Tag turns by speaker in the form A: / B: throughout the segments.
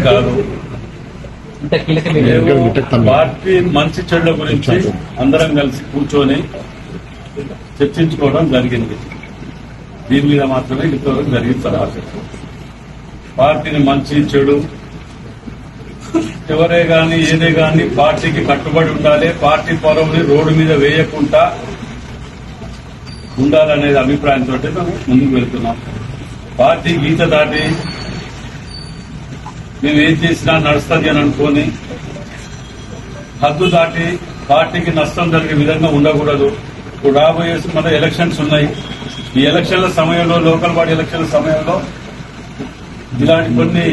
A: కాదు. పార్టీ మంచి చెడ్ల గురించి అందరం కలిసి కూర్చొని చర్చించుకోవడం జరిగింది. దీని మీద మాత్రమే ఇంతవరకు జరిగిన తర్వాత పార్టీని మంచి చెడు ఎవరే గాని ఏదే గాని పార్టీకి కట్టుబడి ఉండాలి. పార్టీ పొరవుని రోడ్డు మీద వేయకుండా ఉండాలనేది అభిప్రాయంతో మేము ముందుకు వెళ్తున్నాం. పార్టీ గీత దాటి మేము ఏం చేసినా నడుస్తుంది అని అనుకొని హద్దు దాటి పార్టీకి నష్టం జరిగే విధంగా ఉండకూడదు. ఇప్పుడు రాబోయే మన ఎలక్షన్స్ ఉన్నాయి. ఈ ఎలక్షన్ల సమయంలో లోకల్ బాడీ ఎలక్షన్ల సమయంలో ఇలాంటి కొన్ని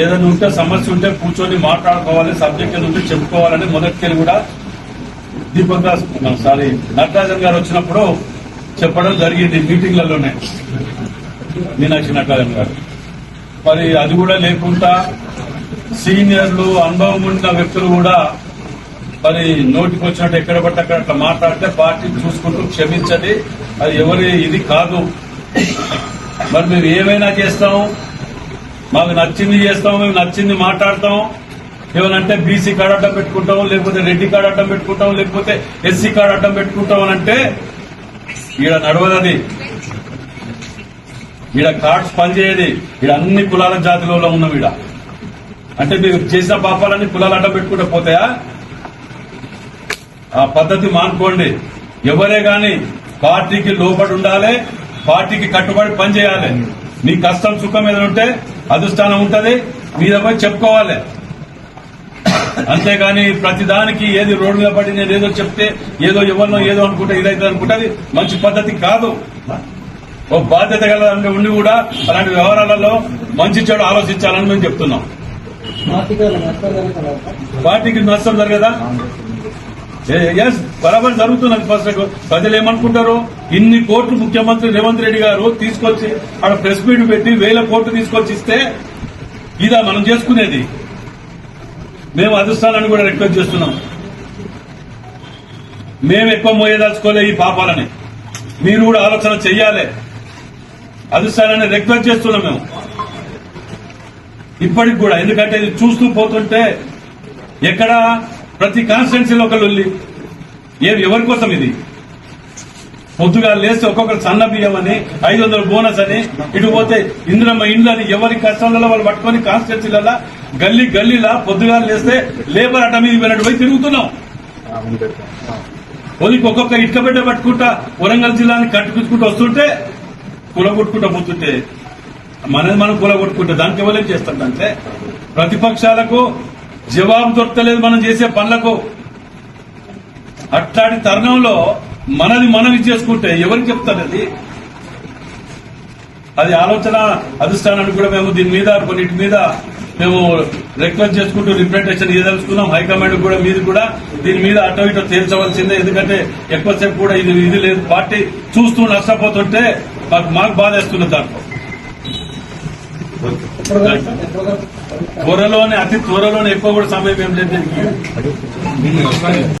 A: ఏదైనా ఉంటే సమస్య ఉంటే కూర్చొని మాట్లాడుకోవాలి సబ్జెక్ట్ ఏదో ఉంటే చెప్పుకోవాలని మొదటికెళ్ళి కూడా దీపక్ దాస్ సారీ నటరాజన్ గారు వచ్చినప్పుడు చెప్పడం జరిగింది మీటింగ్లలోనే. మీనాక్షి నటరాజన్ గారు. మరి అది కూడా లేకుండా సీనియర్లు అనుభవం ఉన్న వ్యక్తులు కూడా మరి నోటికి వచ్చినట్టు ఎక్కడ పడితే అక్కడ అట్లా మాట్లాడితే పార్టీ చూసుకుంటూ క్షమించండి. అది ఎవరి ఇది కాదు. మరి మేము ఏమైనా చేస్తాం? మాకు నచ్చింది చేస్తాం మేము నచ్చింది మాట్లాడతాం. ఏమనంటే బీసీ కార్డు అడ్డం పెట్టుకుంటాం లేకపోతే రెడ్డి కార్డు అడ్డం పెట్టుకుంటాం లేకపోతే ఎస్సీ కార్డు అడ్డం పెట్టుకుంటాం అని అంటే ఈడ నడవదది ఈడ కార్డ్స్ పనిచేయది. ఈడ అన్ని కులాల జాతిలో ఉన్నాం ఈడ అంటే మీరు చేసిన పాపాలన్నీ కులాలు అడ్డ పెట్టుకుంటే పోతాయా? ఆ పద్ధతి మానుకోండి. ఎవరే గాని పార్టీకి లోబడి ఉండాలి పార్టీకి కట్టుబడి పనిచేయాలి మీ కష్టం సుఖం ఏదైనా ఉంటే అధిష్టానం ఉంటది మీద పోయి చెప్పుకోవాలి. అంతేగాని ప్రతిదానికి ఏది రోడ్డు మీద పడి నేను ఏదో చెప్తే ఏదో ఎవరినో ఏదో అనుకుంటే ఇదైతే అనుకుంటే మంచి పద్ధతి కాదు. ఓ బాధ్యత గల ఉండి కూడా అలాంటి వ్యవహారాలలో మంచి చెడు ఆలోచించాలని మేము చెప్తున్నాం. పార్టీకి నష్టం జరగదా? ఎస్ బరాబర్ జరుగుతున్నది ఫస్ట్ ప్రజలు ఏమనుకుంటారు? ఇన్ని కోట్లు ముఖ్యమంత్రి రేవంత్ రెడ్డి గారు తీసుకొచ్చి ఆడ ప్రెస్ మీట్ పెట్టి వేల కోట్లు తీసుకొచ్చి ఇస్తే ఇదా మనం చేసుకునేది. మేము అధిష్టానాన్ని కూడా రిక్వెస్ట్ చేస్తున్నాం. మేము ఎక్కువ మోయదలుచుకోలే ఈ పాపాలని. మీరు కూడా ఆలోచన చెయ్యాలి. అధిష్టానాన్ని రిక్వెస్ట్ చేస్తున్నాం మేము. ఇప్పటికి కూడా ఎందుకంటే ఇది చూస్తూ పోతుంటే ఎక్కడ ప్రతి కాన్స్టిట్యున్సీలో ఒక లొల్లి ఏ ఎవరి కోసం ఇది? పొద్దుగా లేస్తే ఒక్కొక్కరు సన్న బియ్యం అని ఐదు వందల బోనస్ అని ఇటు పోతే ఇందులో ఇండ్లు అని ఎవరి కష్టాలలో వాళ్ళు పట్టుకొని కాన్స్టిట్యున్సీలలో గల్లీ గల్లీలా పొద్దుగా లేస్తే లేబర్ అడ్డ మీద పోయినట్టు పోయి తిరుగుతున్నాం. ఒదికి ఒక్కొక్క ఇటుక బిడ్డ పట్టుకుంటా వరంగల్ జిల్లాని కట్టుకుంటూ వస్తుంటే కూలగొట్టుకుంటూ పోతుంటే మనది మనం కూలగొట్టుకుంటే దానికి ఎవరేం చేస్తాడంటే ప్రతిపక్షాలకు జవాబు దొరకలేదు మనం చేసే పనులకు. అట్లాంటి తరుణంలో మనది మనం చేసుకుంటే ఎవరికి చెప్తారు అది అది ఆలోచన అధిష్టానానికి కూడా మేము దీని మీద కొన్నిటి మీద మేము రిక్వెస్ట్ చేసుకుంటూ రిప్రజెంటేషన్ ఇవ్వదలుచుకున్నాం హైకమాండ్ కూడా మీది కూడా దీని మీద అటో ఇటో తేల్చవలసిందే. ఎందుకంటే ఎక్కువసేపు కూడా ఇది ఇది లేదు. పార్టీ చూస్తూ నష్టపోతుంటే మాకు మాకు బాధేస్తున్న దాంట్లో త్వరలోనే అతి త్వరలోనే ఎక్కువ కూడా సమయం ఏం లేదు.